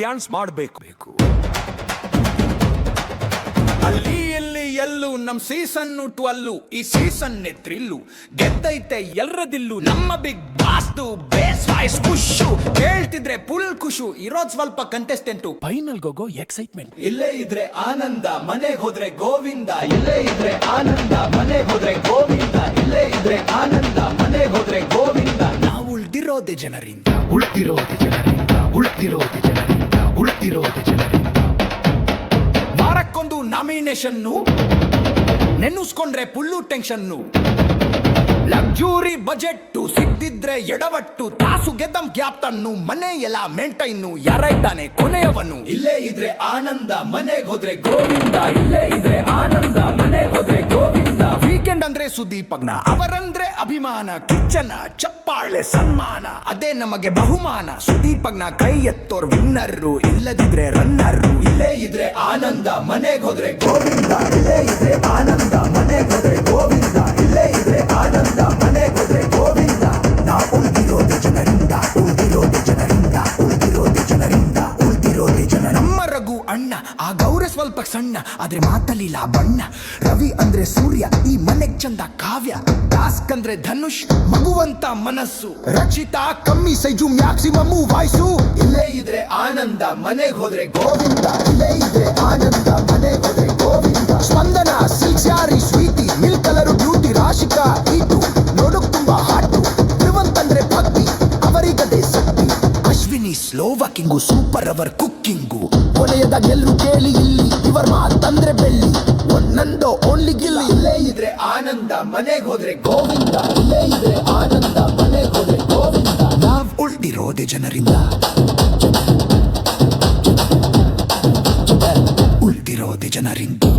Dance ಮಾಡಬೇಕು. ಬೇಕು ಅಲ್ಲಿ ಇಲ್ಲಿ ಎಲ್ಲೂ ನಮ್ ಸೀಸನ್ ಟ್ವೆಲ್ಲು ಈ ಸೀಸನ್ ನೆತ್ರಿಲ್ಲು ಗೆದ್ದೈತೆ ಎಲ್ರದಿಲ್ಲು ನಮ್ಮ ಬಿಗ್ ಬಾಸ್ದು ಬೇಸ್ ವಾಯ್ಸ್ ಖುಷು ಹೇಳ್ತಿದ್ರೆ ಫುಲ್ ಖುಷು ಇರೋದ್ ಸ್ವಲ್ಪ ಕಂಟೆಸ್ಟೆಂಟು ಫೈನಲ್ ಗೋಗೋ ಎಕ್ಸೈಟ್ಮೆಂಟ್ ಇಲ್ಲೇ ಇದ್ರೆ ಆನಂದ ಮನೆಗೆ ಹೋದ್ರೆ ಗೋವಿಂದ. ಇಲ್ಲೇ ಇದ್ರೆ ಆನಂದ ಮನೆಗೆ ಹೋದ್ರೆ ಗೋವಿಂದ. ಇಲ್ಲೇ ಇದ್ರೆ ಆನಂದ ಮನೆಗೆ ಹೋದ್ರೆ ಗೋವಿಂದ. ನಾವು ಉಳ್ದಿರೋದೆ ಜನರಿಂದ. ಉಳ್ದಿರೋದೆ ಜನರಿಂದ ಉಳ್ದಿರೋದೆ ಜನರಿಂದ. ಉಳ್ದಿರೋದೆ ಜನರಿಂದ ವಾರಕ್ಕೊಂದು ನಾಮಿನೇಷನ್ನು ನೆನ್ನಿಸ್ಕೊಂಡ್ರೆ ಫುಲ್ಲು ಟೆನ್ಷನ್ನು ಲಕ್ಸುರಿ ಬಜೆಟ್ ಸಿದ್ದಿದ್ರೆ ಎಡವಟ್ಟು, ತಾಸು ಗೆದ್ದಂ ಗ್ಯಾಪ್ತನ್ನು, ಮನೆ ಎಲ್ಲ ಮೆಂಟೈನು ಯಾರೈತಾನೆ ಕೊನೆಯವನು. ಇಲ್ಲೇ ಇದ್ರೆ ಆನಂದ, ಮನೆಗೆ ಹೋದ್ರೆ ಗೋವಿಂದ, ಇಲ್ಲೇ ಇದ್ರೆ ಆನಂದ, ಮನೆಗೆ ಹೋದ್ರೆ ಸುದೀಪಗ್ನ ಅವರಂದ್ರೆ ಅಭಿಮಾನ ಕಿಚ್ಚನ ಚಪ್ಪಾಳೆ ಸನ್ಮಾನ. ಅದೇ ನಮಗೆ ಬಹುಮಾನ. ಸುದೀಪಗ್ನ ಕೈ ಎತ್ತೋರ್ ವಿನ್ನರ್ರು, ಇಲ್ಲದಿದ್ರೆ ರನ್ನರ್ರು, ಇಲ್ಲೇ ಇದ್ರೆ ಆನಂದ, ಮನೆಗ್ ಹೋದ್ರೆ ಗೋವಿಂದ, ಇಲ್ಲೇ ಇದ್ರೆ ಆನಂದ, ಮನೆಗ್ ಹೋದ್ರೆ ಗೋವಿಂದ, ಇಲ್ಲೇ ಇದ್ರೆ ಆನಂದ, ಮನೆಗ್ ಹೋದ್ರೆ ಗೋವಿಂದ. ನಾ ಉಳಿದಿರೋದು ಜನರಿಂದ ಉಳಿದಿರೋದು ಜನರಿಂದ ಉಳಿದಿರೋದು ಜನರಿಂದ, ಉಳಿದಿರೋದು ಜನ. ನಮ್ಮ ರಘು ಅಣ್ಣ ಆ ಗೌರ ಸ್ವಲ್ಪ ಸಣ್ಣ, ಆದ್ರೆ ಮಾತಲಿಲ್ಲ ಬಣ್ಣ, ರವಿ ಅಂದ್ರೆ ಸೂರ್ಯ, ಈ ಮನೆಗ್ ಚಂದ ಕಾವ್ಯ, ಟಾಸ್ಕ್ ಅಂದ್ರೆ ಧನುಷ್, ಮಗುವಂತ ಮನಸ್ಸು. ರಕ್ಷಿತಾ, ಕಮ್ಮಿ ಸೈಜು ಮ್ಯಾಕ್ಸಿಮಮ್ ವಾಯ್ಸು. ಇಲ್ಲೇ ಇದ್ರೆ ಆನಂದ, ಮನೆಗ್ ಹೋದ್ರೆ ಗೋವಿಂದ. ಇಲ್ಲೇ ಇದ್ರೆ ಆನಂದ, ಮನೆಗ್ ಹೋದ್ರೆ Govinda. Spandana, silk sari sweety milk colour, beauty, Rashika ಇದು ನೋಡಕ್ ತುಂಬಾ ಹಾಟು. ಧ್ರುವಂತಂದ್ರೆ ಭಕ್ತಿ, ಅವರಿಗದೆ ಶಕ್ತಿ ಅಶ್ವಿನಿ ಸ್ಲೋ ವಾಕಿಂಗು ಸೂಪರ್ ಅವರ್ ಕುಕ್ಕಿಂಗು ಕೊನೆಯದ ಗೆಲ್ಲು ಕೇಳಿ ಇಲ್ಲಿ. ಇವರ್ ಮಾತಂದ್ರೆ ಬೆಳ್ಳಿ. ಒಂದೊಂದು ಓನ್ಲಿ ಗಿಲ್ಲಿ ಇಲ್ಲೇ ಇದ್ರೆ ಆನಂದ, ಮನೆಗೆ ಹೋದ್ರೆ ಗೋವಿಂದ. ಇಲ್ಲೇ ಇದ್ರೆ ಆನಂದ, ಮನೆಗೆ ಹೋದ್ರೆ ಗೋವಿಂದ. ನಾವ್ ಉಳ್ದಿರೋದೆ ಜನರಿಂದ. ಉಳ್ದಿರೋದೆ ಜನರಿಂದ.